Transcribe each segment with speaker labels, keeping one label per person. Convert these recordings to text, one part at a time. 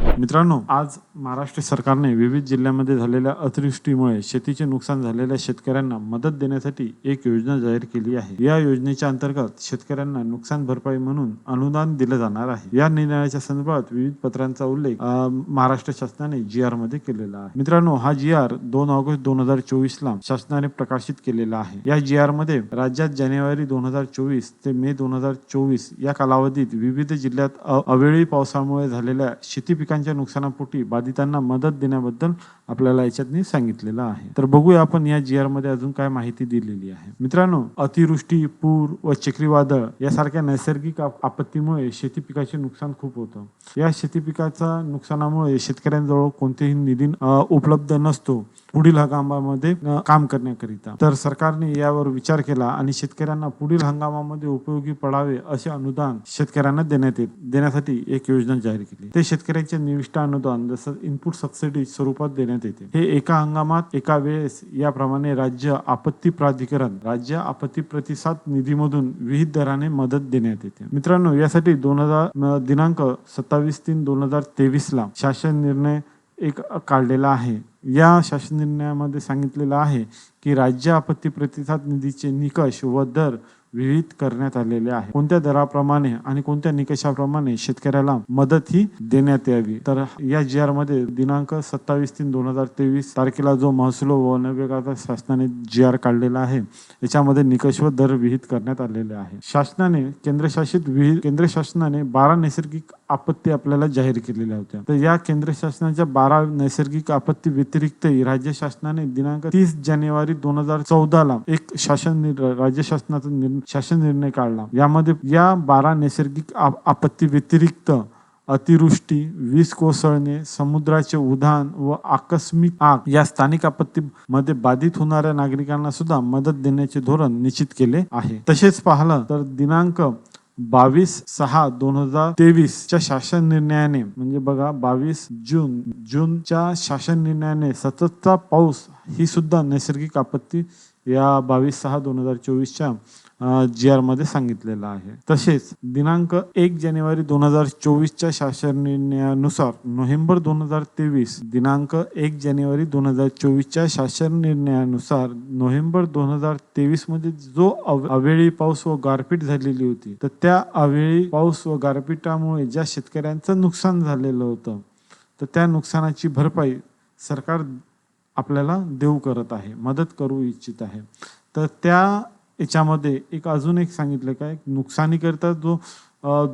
Speaker 1: मित्रांनो आज महाराष्ट्र सरकारने विविध जिल्ह्यामध्ये झालेल्या अतिवृष्टीमुळे शेतीचे नुकसान झालेल्या शेतकऱ्यांना मदत देण्यासाठी एक योजना जाहीर केली आहे. या योजनेच्या अंतर्गत शेतकऱ्यांना नुकसान भरपाई म्हणून अनुदान दिलं जाणार आहे. या निर्णयाच्या संदर्भात विविध पत्रांचा उल्लेख महाराष्ट्र शासनाने जी आरमध्ये केलेला आहे. मित्रांनो हा जी आर दोन ऑगस्ट दोन हजार चोवीस ला शासनाने प्रकाशित केलेला आहे. या जी आरमध्ये राज्यात जानेवारी दोन हजार चोवीस ते मे दोन हजार चोवीस या कालावधीत विविध जिल्ह्यात अवेळी पावसामुळे झालेल्या शेती पिकांच्या नुकसानापोटी बाधितांना मदत देण्याबद्दल आपल्याला याच्यातनी सांगितलेलं आहे. तर बघूया आपण या जी आरमध्ये अजून काय माहिती दिलेली आहे. मित्रांनो अतिवृष्टी पूर व चक्रीवादळ यासारख्या नैसर्गिक आपत्तीमुळे शेती पिकाचे नुकसान खूप होतं. या शेती पिकाच्या नुकसानामुळे शेतकऱ्यांजवळ कोणतेही निधी उपलब्ध नसतो. पुढील हंगामामध्ये काम करण्याकरिता. तर सरकारने यावर विचार केला आणि शेतकऱ्यांना पुढील हंगामामध्ये उपयोगी पडावे असे अनुदान शेतकऱ्यांना देण्यात येत देण्यासाठी एक योजना जाहीर केली. ते शेतकऱ्यांचे निविष्ट अनुदान जसं इनपुट सबसिडी स्वरूपात देण्यात येते. हे एका हंगामात एका वेळेस याप्रमाणे राज्य आपत्ती प्राधिकरण राज्य आपत्ती प्रतिसाद निधीमधून विविध दराने मदत देण्यात येते. मित्रांनो यासाठी दोन हजार दिनांक सत्तावीस तीन दोन हजार तेवीस ला शासन निर्णय एक काढलेला आहे. या शासन निर्णयामध्ये सांगितलेलं आहे की राज्य आपत्ती प्रतिसाद निधीचे निकष व दर विहित करण्यात आलेले आहे कोणत्या दराप्रमाणे आणि कोणत्या निकषाप्रमाणे शेतकऱ्याला मदत ही देण्यात यावी? तर या जी आरमध्ये दिनांक सत्तावीस तीन दोन हजार तेवीस तारखेला जो महसूल व वन विभागाचा शासनाने जी आर काढलेला आहे याच्यामध्ये निकष व दर विहित करण्यात आलेले आहे. शासनाने केंद्रशासित विहित केंद्र शासनाने बारा नैसर्गिक आपत्ती आपल्याला जाहीर केलेल्या होत्या. तर या केंद्र शासनाच्या बारा नैसर्गिक आपत्ती व्यतिरिक्तही राज्य शासनाने दिनांक तीस जानेवारी दोन हजार चौदा ला एक शासन निर्- राज्य शासनाचा निर्- शासन निर्णय काढला. यामध्ये या बारा नैसर्गिक आपत्ती व्यतिरिक्त अतिवृष्टी वीज कोसळणे समुद्राचे उधाण व आकस्मिक आग या स्थानिक आपत्तीमध्ये बाधित होणाऱ्या नागरिकांना सुद्धा मदत देण्याचे धोरण निश्चित केले आहे. तसेच पाहिलं तर दिनांक बावीस सहा दोन हजार तेवीस च्या शासन निर्णयाने म्हणजे बघा बावीस जून जूनच्या शासन निर्णयाने सततचा पाऊस ही सुद्धा नैसर्गिक आपत्ती या बावीस सहा दोन हजार चोवीसच्या जी आरमध्ये सांगितलेलं आहे. तसेच दिनांक एक जानेवारी दोन हजार चोवीसच्या शासन निर्णयानुसार नोव्हेंबर दोन हजार तेवीस दिनांक एक जानेवारी दोन हजार चोवीसच्या शासन निर्णयानुसार नोव्हेंबर दोन हजार तेवीसमध्ये जो अव- अवेळी पाऊस व गारपीट झालेली होती तर त्या अवेळी पाऊस व गारपीटामुळे ज्या शेतकऱ्यांचं नुकसान झालेलं होतं तर त्या नुकसानाची भरपाई सरकार आपल्याला देऊ करत आहे मदत करू इच्छित आहे. तर त्या याच्यामध्ये एक अजून एक सांगितलं काय नुकसानीकरिता जो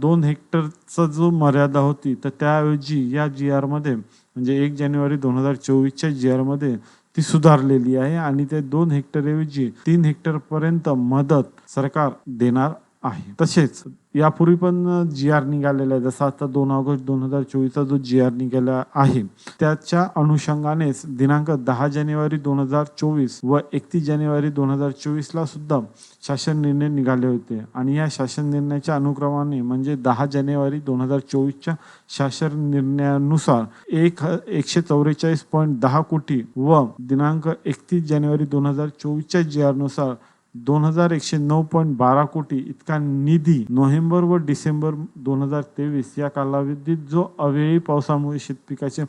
Speaker 1: दोन हेक्टरचा जो मर्यादा होती तर त्याऐवजी या जी आरमध्ये म्हणजे एक जानेवारी दोन हजार चोवीसच्या जी आरमध्ये ती सुधारलेली आहे आणि ते दोन हेक्टरऐवजी तीन हेक्टरपर्यंत मदत सरकार देणार आहे. तसेच यापूर्वी पण जी आर निघालेला आहे. जसा आता दोन ऑगस्ट दोन हजार चोवीसचा जो जी आर निघाला आहे त्याच्या अनुषंगानेच दिनांक दहा जानेवारी दोन हजार चोवीस व एकतीस जानेवारी दोन हजार चोवीसला सुद्धा शासन निर्णय निघाले होते. आणि या शासन निर्णयाच्या अनुक्रमाने म्हणजे दहा जानेवारी दोन हजार चोवीसच्या शासन निर्णयानुसार एक एकशे चौवेचाळीस पॉईंट दहा कोटी व दिनांक एकतीस जानेवारी दोन हजार चोवीसच्या जी आरनुसार दोन हजार एकशे नऊ पॉईंट बारा कोटी इतका निधी नोव्हेंबर व डिसेंबर दोन हजार तेवीस या कालावधीत जो अवेळी पावसामुळे शेतपिकाचे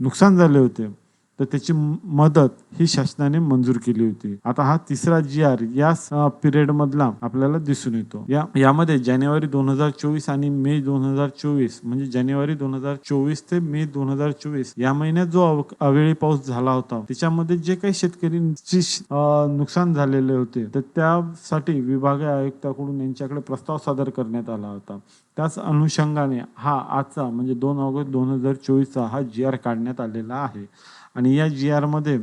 Speaker 1: नुकसान झाले होते. तर त्याची मदत ही शासनाने मंजूर केली होती. आता हा तिसरा जी आर या पिरियड मधला आपल्याला दिसून येतो. या यामध्ये जानेवारी दोन हजार चोवीस आणि मे दोन हजार चोवीस म्हणजे जानेवारी दोन हजार चोवीस ते मे दोन हजार चोवीस या महिन्यात जो अवेळी पाऊस झाला होता त्याच्यामध्ये जे काही शेतकरी नुकसान झालेले होते तर त्यासाठी विभागीय आयुक्ताकडून यांच्याकडे प्रस्ताव सादर करण्यात आला होता. त्याच अनुषंगाने हा आजचा म्हणजे दोन ऑगस्ट दोन हजार चोवीसचा हा जी आर काढण्यात आलेला आहे. आणि या जी आरमध्ये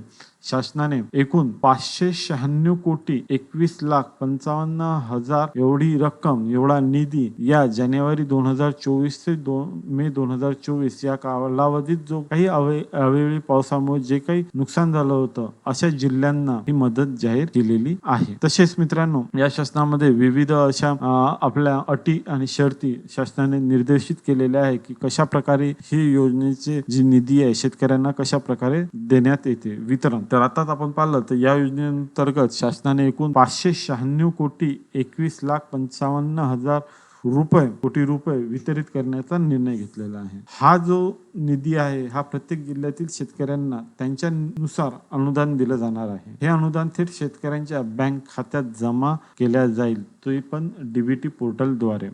Speaker 1: शासनाने एकूण पाचशे शहाण्णव कोटी एकवीस लाख पंचावन्न हजार एवढी रक्कम एवढा निधी या जानेवारी दोन हजार चोवीस ते दोन मे दोन हजार चोवीस या कालावधीत जो काही अवे अवेळी पावसामुळे जे काही नुकसान झालं होतं अशा जिल्ह्यांना ही मदत जाहीर केलेली आहे. तसेच मित्रांनो या शासनामध्ये विविध अशा आपल्या अटी आणि शर्ती शासनाने निर्देशित केलेल्या आहे की कशा प्रकारे ही योजनेचे जी निधी आहे शेतकऱ्यांना कशा प्रकारे देण्यात येते वितरण. तर आताच आपण पाहिलं तर या योजनेअंतर्गत शासनाने एकूण पाचशे शहाण्णव कोटी एकवीस लाख पंचावन्न हजार रुपये कोटी रुपये वितरित करण्याचा निर्णय घेतलेला आहे. हा जो निधी आहे हा प्रत्येक जिल्ह्यातील शेतकऱ्यांना त्यांच्यानुसार अनुदान दिलं जाणार आहे. हे अनुदान थेट शेतकऱ्यांच्या बँक खात्यात जमा केल्या जाईल तो पण डीबीटी पोर्टलद्वारे.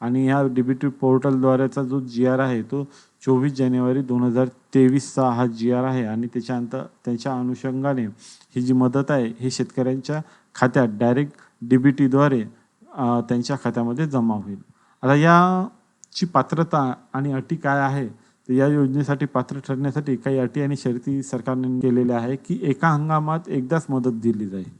Speaker 1: आणि या डीबीटी पोर्टलद्वारेचा जो जी आर आहे तो चोवीस जानेवारी दोन हजार तेवीसचा हा जी आर आहे आणि त्याच्यानंतर त्याच्या अनुषंगाने ही जी मदत आहे ही शेतकऱ्यांच्या खात्यात डायरेक्ट डीबीटीद्वारे टीद्वारे त्यांच्या खात्यामध्ये जमा होईल. आता याची पात्रता आणि अटी काय आहे? तर या योजनेसाठी पात्र ठरण्यासाठी काही अटी आणि शर्ती सरकारने केलेल्या आहे की एका हंगामात एकदाच मदत दिली जाईल.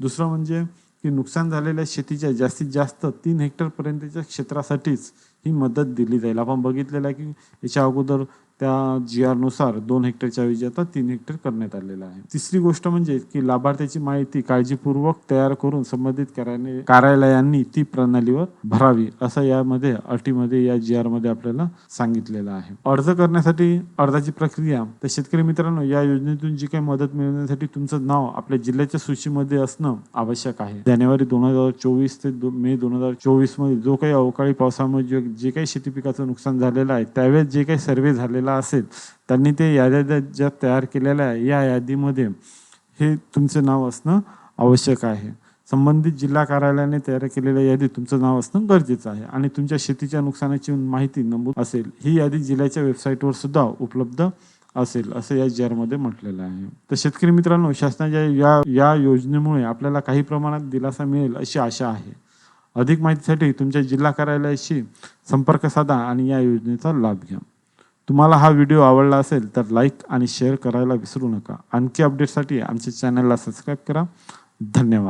Speaker 1: दुसरं म्हणजे की नुकसान झालेल्या शेतीच्या जास्तीत जास्त तीन हेक्टरपर्यंतच्या क्षेत्रासाठीच ही मदत दिली जाईल. आपण बघितलेलं आहे की याच्या अगोदर त्या जी आरनुसार दोन हेक्टरच्या ऐवजी आता तीन हेक्टर करण्यात आलेलं आहे. तिसरी गोष्ट म्हणजे की लाभार्थ्याची माहिती काळजीपूर्वक तयार करून संबंधित कार्यालयांनी ती प्रणालीवर भरावी असं यामध्ये अटीमध्ये या जी मध्ये आपल्याला सांगितलेलं आहे. अर्ज करण्यासाठी अर्जाची प्रक्रिया तर शेतकरी मित्रांनो या योजनेतून जी काही मदत मिळवण्यासाठी तुमचं नाव आपल्या जिल्ह्याच्या सूचीमध्ये असणं आवश्यक आहे. जानेवारी दोन हजार चोवीस ते मे दोन हजार चोवीसमध्ये जो काही अवकाळी पावसामुळे जे जे काही शेती पिकाचं नुकसान झालेलं आहे त्यावेळेस जे काही सर्वे झालेला असेल त्यांनी ते याद्या ज्या तयार केलेल्या या यादीमध्ये हे तुमचं नाव असणं आवश्यक आहे. संबंधित जिल्हा कार्यालयाने तयार केलेल्या यादीत तुमचं नाव असणं गरजेचं आहे आणि तुमच्या शेतीच्या नुकसानाची माहिती नमूद असेल. ही यादी जिल्ह्याच्या वेबसाईटवर सुद्धा उपलब्ध असेल असं या जी आरमध्ये म्हटलेलं आहे. तर शेतकरी मित्रांनो शासनाच्या या या योजनेमुळे आपल्याला काही प्रमाणात दिलासा मिळेल अशी आशा आहे. अधिक माहितीसाठी तुमच्या जिल्हा कार्यालयाशी संपर्क साधा आणि या योजनेचा लाभ घ्या. तुम्हाला हा व्हिडिओ आवडला असेल तर लाईक आणि शेअर करायला विसरू नका. आणखी अपडेटसाठी आमच्या चॅनलला सबस्क्राईब करा. धन्यवाद.